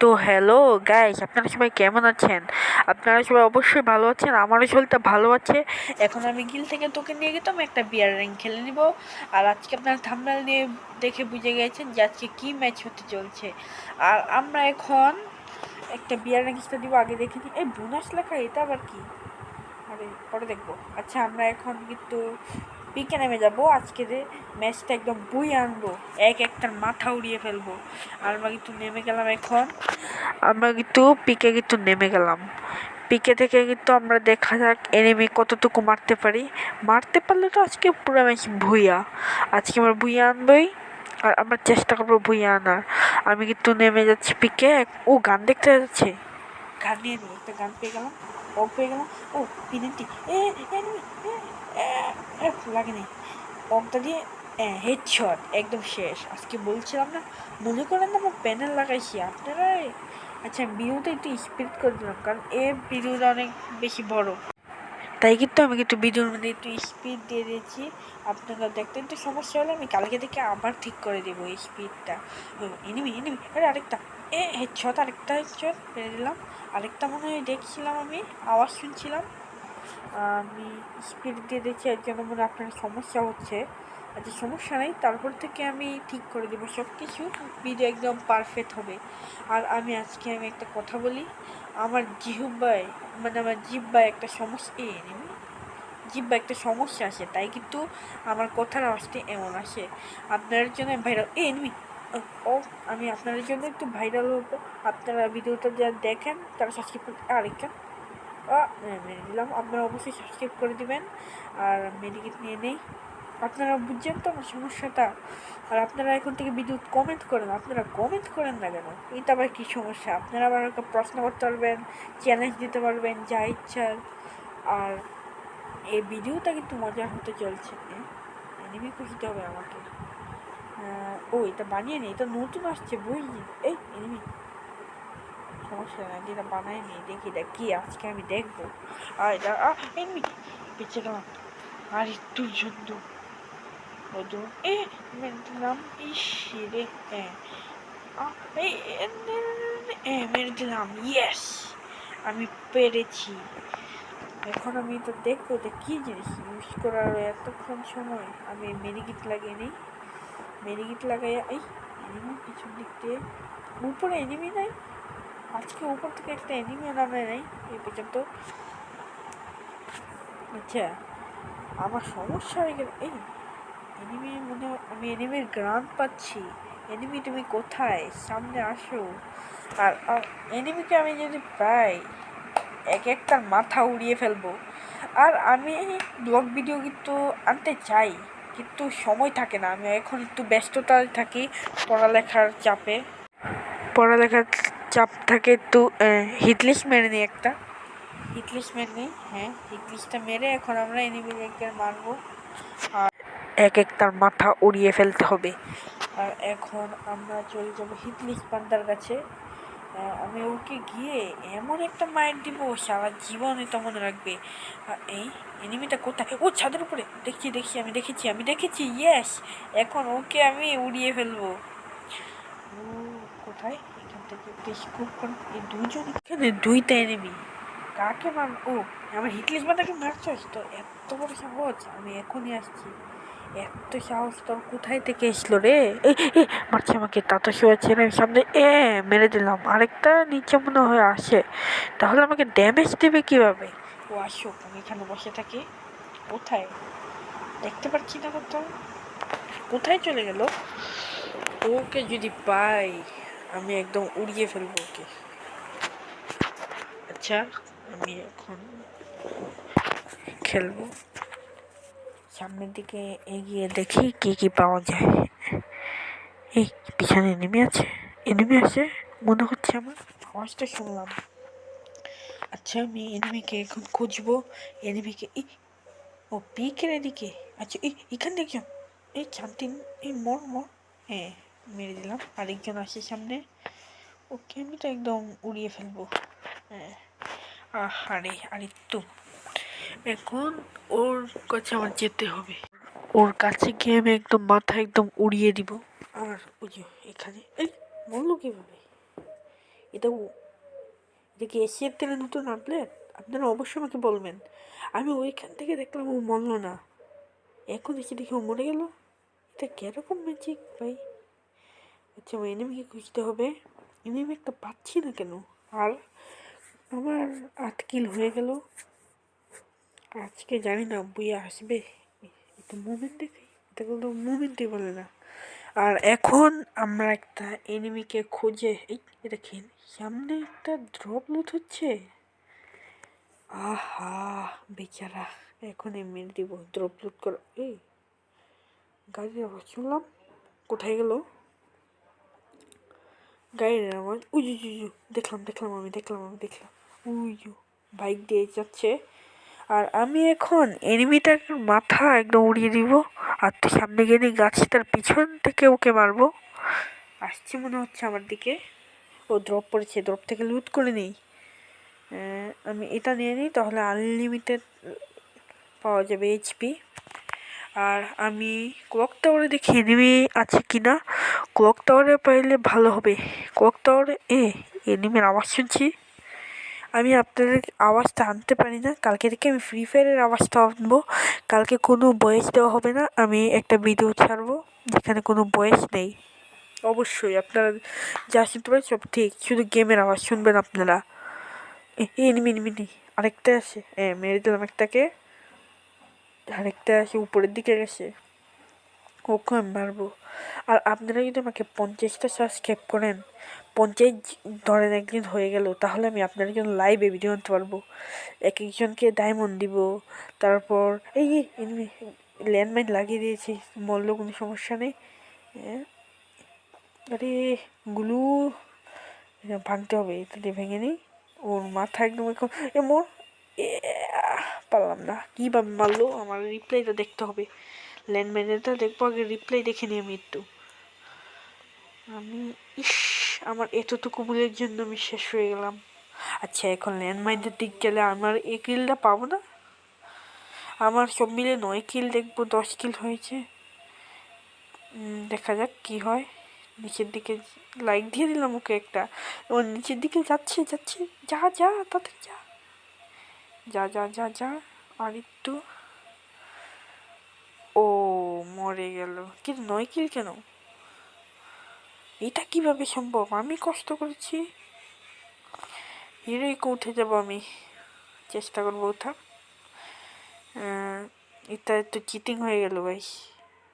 তো hello guys আপনারা সবাই কেমন আছেন? আপনারা সবাই অবশ্যই ভালো আছেন, আমারও শরীরটা ভালো আছে। এখন আমি গিল থেকে তোকে নিয়ে গেতাম একটা বিয়ার র্যাঙ্ক খেলে নিব। আর আজকে আপনারা থাম্বনেল দিয়ে দেখে বুঝে গেছেন যে আজকে কী ম্যাচ হতে চলছে। আর আমরা এখন একটা বিয়ার র্যাঙ্কটা দিব, আগে দেখে নিই এই বোনাস লেখা, এটা আবার কি? আরে, পরে দেখব। আচ্ছা আমরা এখন কিন্তু পিকে নেমে যাব আজকে যে ম্যাচটা একদম বই আনব এক একটার মাথা উড়িয়ে ফেলব। আমরা কিন্তু নেমে গেলাম এখন। আমরা কিন্তু পিকে কিন্তু নেমে গেলাম। পিকে থেকে কিন্তু আমরা দেখা যাক এনিমি কতটুকু মারতে পারি। মারতে পারলে তো আজকে পুরো ম্যাচ ভুইয়া। আজকে আমরা ভুইয়া আনবই আর আমরা চেষ্টা করব ভুইয়া আনার। আমি কিন্তু নেমে যাচ্ছি পিকে। ও গান দেখতে যাচ্ছে? গান নিয়ে একটা গান পেয়ে গেলাম। ও পেয়ে গেলাম। ও পিনেন্টি এ enemy, এ, লাগেনি পমটা দিয়ে হেডশট একদম শেষ। আজকে বলছিলাম না মনে করেন না আমার প্যানেল লাগাইছি। আপনারা আচ্ছা ভিডিওটা একটু স্পিড করে দিলাম কারণ এ ভিডিওটা অনেক বেশি বড়। তাই কিন্তু আমি কিন্তু ভিডিওর মধ্যে একটু স্পিড দিয়ে দিয়েছি। আপনারা দেখতে একটু সমস্যা হলে আমি কালকে থেকে আবার ঠিক করে দেবো এই স্পিডটা এনিমি এনিমি আরে আরেকটা। এ হেডশট আরেকটা হেডশট পেরে দিলাম। আরেকটা মনে হয় দেখছিলাম আমি আওয়াজ শুনছিলাম। আমি স্পিড দিয়ে দিচ্ছি এর জন্য মনে আপনার সমস্যা হচ্ছে। আচ্ছা সমস্যা নেই, তারপর থেকে আমি ঠিক করে দেবো। সব কিছু ভিডিও একদম পারফেক্ট হবে। আর আমি আজকে আমি একটা কথা বলি, আমার জিহুব্বায় মানে আমার জিব্বায় একটা সমস্যা, এ নেমি জিব্বা একটা সমস্যা আসে, তাই কিন্তু আমার কথার আওয়াজটি এমন আসে। আপনার জন্য ভাইরাল এ, এনিমি ও, আমি আপনাদের জন্য একটু ভাইরাল হব। আপনারা ভিডিওটা যা দেখেন, তারা সাবস্ক্রাইব করতে আরেকটা মেরে দিলাম আপনারা অবশ্যই সাবস্ক্রাইব করে দিবেন। আর মেডিকেট নিয়ে নেই। আপনারা বুঝছেন তো আমার সমস্যাটা? আর আপনারা এখন থেকে বিদ্যুৎ কমেন্ট করেন। আপনারা কমেন্ট করেন না কেন? এটা আবার কী সমস্যা? আপনারা আবার প্রশ্ন করতে পারবেন চ্যালেঞ্জ দিতে পারবেন, যা ইচ্ছা। আর এই ভিডিওটা কিন্তু মজা হতে চলছে। এনিমি খুশিতে হবে আমাকে। ও, এটা বানিয়ে নেই এটা নতুন আসছে, বুঝলি? এই এনিমি সমস্যা নাই এটা বানাই নি, দেখি দেখ কি আজকে আমি দেখব। আর এটা এনিমি পিছিয়ে গেলাম। আর একটুর জন্য ওদু এ মেরে ইস, রে হ্যাঁ মেরে দিলাম, ইয়েস, আমি পেরেছি। এখন আমি তো দেখব যে কী জিনিস ইউজ করার এতক্ষণ সময়। আমি মেডিকিট লাগিয়ে নিই। মেডিকিট লাগাইয়া, এই, এনিমি পিছন দিক দিয়ে। উপরে এনিমি নাই? আজকে উপর থেকে একটা এনিমিও নামে নাই, এই পর্যন্ত। আচ্ছা আমার সমস্যা হয়ে গেল। এই এনিমি মনে আমি এনিমির গ্রান পাচ্ছি। এনিমি তুমি কোথায়? সামনে আসো। আর এনিমিকে আমি যদি পাই, এক একটার মাথা উড়িয়ে ফেলব। আর আমি ব্লগ ভিডিও কিন্তু আনতে চাই, কিন্তু সময় থাকে না। আমি এখন একটু ব্যস্ততায় থাকি পড়ালেখার চাপে। পড়ালেখার চাপ থাকে তো হিটলিস্ট মেরে নিই একটা। হিটলিস্ট মেরে নিই হ্যাঁ হিটলিস্টটা মেরে এখন আমরা এনিমি র্যাঙ্কের মারবো আর এক এক তার মাথা উড়িয়ে ফেলতে হবে। আর এখন আমরা চলে যাব হিটলিস্ট পান্ডার কাছে। আমি ওকে গিয়ে এমন একটা মায়ের দিব, সারা জীবন এটা মনে রাখবে। এই এনিমিটা কোথায়? ও, ছাদের উপরে। দেখছি দেখছি, আমি দেখেছি আমি দেখেছি ইয়েস এখন ওকে আমি উড়িয়ে ফেলব। কোথায়? এখান থেকে বেশ খুব এই দুজন এখানে দুইটা এনিমি কাকে মার ও, আমার হিটলিস বান্দাকে মারছস? তো এত বড় সহজ আমি এখনই আসছি। এত সাহস তোর কোথায় থেকে এসলো রে? মারছে আমাকে, তা তাতো শুয়েছে আমি সামনে, এ, মেরে দিলাম। আরেকটা নিচে মনে হয় আসে। তাহলে আমাকে ড্যামেজ দেবে কীভাবে? ও আসো আমি এখানে বসে থাকি। কোথায়? দেখতে পাচ্ছি না কোথাও। কোথায় চলে গেল? ওকে যদি পাই। আমি একদম উড়িয়ে ফেলব ওকে। আচ্ছা আমি এখন খেলব। সামনের দিকে এগিয়ে দেখি কি কি পাওয়া যায়। এই, পিছনে এনিমি আছে এনিমি আছে, মনে হচ্ছে আমার আওয়াজটা শুনলাম। আচ্ছা আমি এনিমিকে এখন খুঁজবো এনিমিকে এই ও পিকের এদিকে আচ্ছা এখান দেখছ এই চান্তিন এই, মর মর হ্যাঁ। মেরে দিলাম। আরেকজন আসে সামনে। ওকে আমি তো একদম উড়িয়ে ফেলব। হ্যাঁ। আরে আরেকটু এখন ওর কাছে আমার যেতে হবে। ওর কাছে গিয়ে আমি একদম মাথা একদম উড়িয়ে দিব। আর ওই এখানে, এই বলল কীভাবে? এটা এটা কি এশিয়ার তেলে নতুন আপডেট আপনারা অবশ্যই আমাকে বলবেন। আমি ওইখান থেকে দেখলাম ও মরল না। এখন এসে দেখি ও মরে গেল। এটা কীরকম ম্যাজিক ভাই? আচ্ছা আমার এনিমিকে খুঁজতে হবে। এনিমি একটা পাচ্ছি না কেন? আর আমার আট কিল হয়ে গেল। আজকে জানি না, বইয়া আসবে। এটা মুভমেন্ট দেখি? এটা কিন্তু মুভমেন্টই বলে না। আর এখন আমরা একটা এনিমিকে খুঁজে, এই খেয়ে সামনে একটা ড্রপ লুট হচ্ছে? আহা, বেচারা, এখন মেরে দিব ড্রপ লুট করো এই আওয়াজ শুনলাম। কোথায় গেল? গাড়ির উই, উই, উই, দেখলাম দেখলাম আমি দেখলাম আমি দেখলাম। উই, বাইক দিয়ে যাচ্ছে। আর আমি এখন এনিমিটার মাথা একদম উড়িয়ে দিব। আর তো সামনে গেলে গাছটার পিছন থেকে ওকে মারবো। আসছে মনে হচ্ছে আমার দিকে। ও ড্রপ পড়েছে ড্রপ থেকে লুট করে নিই। আমি এটা নিয়ে নিই তাহলে আনলিমিটেড পাওয়া যাবে এইচপি আর আমি ক্লক টাওয়ারে দেখি এনিমি আছে কি না ক্লক টাওয়ারে পাইলে ভালো হবে। ক্লক টাওয়ারে এ এনিমির আওয়াজ শুনছি। আমি আপনাদের আওয়াজটা আনতে পারি না। কালকে থেকে আমি ফ্রি ফায়ারের আওয়াজটা আনব। কালকে কোনো বয়েস দেওয়া হবে না। আমি একটা ভিডিও ছাড়বো, যেখানে কোনো বয়েস নেই। অবশ্যই, আপনারা যা শুনতে পারেন সব ঠিক। শুধু গেমের আওয়াজ শুনবেন আপনারা। এ এনিমি এনিমি আরেকটা আছে। এ, মেরে দিলাম একটাকে। আরেকটা আছে উপরের দিকে গেছে। ওকে আমি মারবো। আর আপনারা যদি আমাকে পঞ্চাশটা সাবস্ক্রাইব করেন, পঞ্চাশ ধরেন একদিন হয়ে গেল, তাহলে আমি আপনাদের জন্য লাইভে ভিডিও আনতে পারব। এক একজনকে ডায়মন্ড দিব, তারপর এই ল্যান্ডমাইন লাগিয়ে দিয়েছি মরলেও কোনো সমস্যা নেই। হ্যাঁ? আরে, গুলু ভাঙতে হবে, এটা দিয়ে ভেঙে নিই। ওর মাথা একদম এখন এ মোর। পারলাম না। কীভাবে মারলো? আমার রিপ্লাইটা দেখতে হবে। ল্যান্ডমাইনেরটা দেখব আগে রিপ্লাই দেখে নিই আমি একটু। আমি, ইস, আমার এতটুকু ভুলের জন্য আমি শেষ হয়ে গেলাম। আচ্ছা এখন ল্যান্ডমাইনের দিক গেলে আমার এই কিলটা পাবো না? আমার সব মিলে নয় কিল দেখব দশ কিল হয়েছে। দেখা যাক কি হয়। নিচের দিকে লাইক দিয়ে দিলাম ওকে একটা। ও নিচের দিকে যাচ্ছে যাচ্ছে। যা যা, তাড়াতাড়ি যা। যা যা যা যা আর একটু ও, মরে গেল। কিল কেন? এটা কীভাবে সম্ভব? আমি কষ্ট করেছি। হিরোই উঠে যাব আমি। চেষ্টা করব, ওঠা। এটা একটু চিটিং হয়ে গেল, ভাই।